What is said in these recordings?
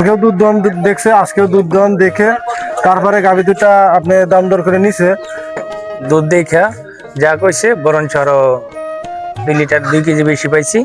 আগেও দুধ দহন দেখছে, আজকেও দুধ দহন দেখে তারপরে গাভী দুটা আপনি দাম দর করে নিছে। দুধ দেখা যা কইছে, বরঞ্চ আরও দুই লিটার, দুই কেজি বেশি পাইছি।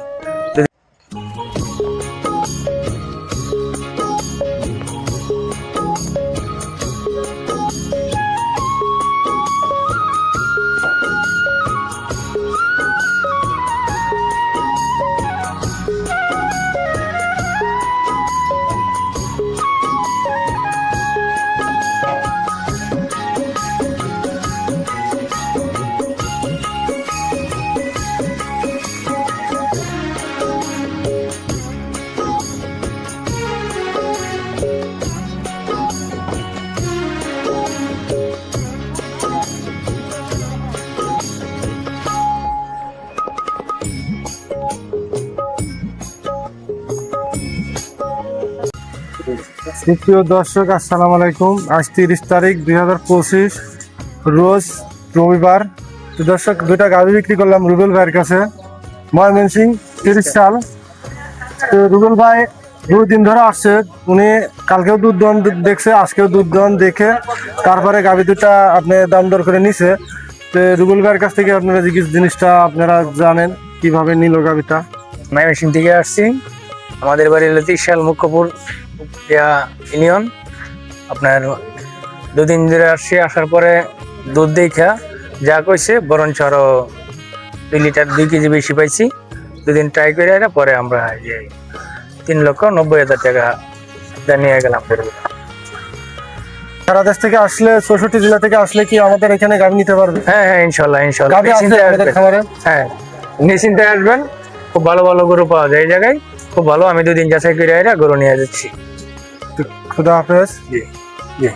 সুপ্রিয় দর্শক, আসসালামু আলাইকুম। আজ তিরিশ তারিখ, দুই হাজার পঁচিশ, রোজ রবিবার। দর্শক, দুইটা গাড়ি বিক্রি করলাম রুবেল ভাইয়ের কাছে। ময়মনসিং, তিরিশ সাল। তো রুবেল ভাই দুদিন ধরে আসছে। উনি কালকেও দুধ দহন দেখছে, আজকেও দুধ দহন দেখে তারপরে গাভী দুটা আপনি দাম দর করে নিছে। তো রুবেল ভাইয়ের কাছ থেকে আপনারা জিজ্ঞেস জিনিসটা আপনারা জানেন, কীভাবে নিল গাভীটা? মেশিন থেকে আসছি। আমাদের বাড়ি হলো তিরশাল মুখ্যপুর ইউনিয়ন। আপনার দুদিন ধরে আসছি, আসার পরে দুধ দেখা। যা কইছে, বরঞ্চ আরও দুই লিটার, দুই কেজি বেশি পাইছি। দুদিন ট্রাই করে এরা পরে আমরা এই যে তিন লক্ষ নব্বই হাজার টাকা দিয়ে নিয়ে গেলাম সারা দেশ থেকে আসলে চৌষট্টি জেলা থেকে আসলে কি আমাদের এখানে গাভী নিতে পারবে? হ্যাঁ হ্যাঁ ইনশাল্লাহ ইনশাল্লাহ। হ্যাঁ নিশ্চিন্তে আসবেন। খুব ভালো ভালো গরু পাওয়া যায় এই জায়গায়। খুব ভালো আমি দুদিন যাচাই করে এরা গরু নিয়ে যাচ্ছি। খুদা হাফেজ। জি জি।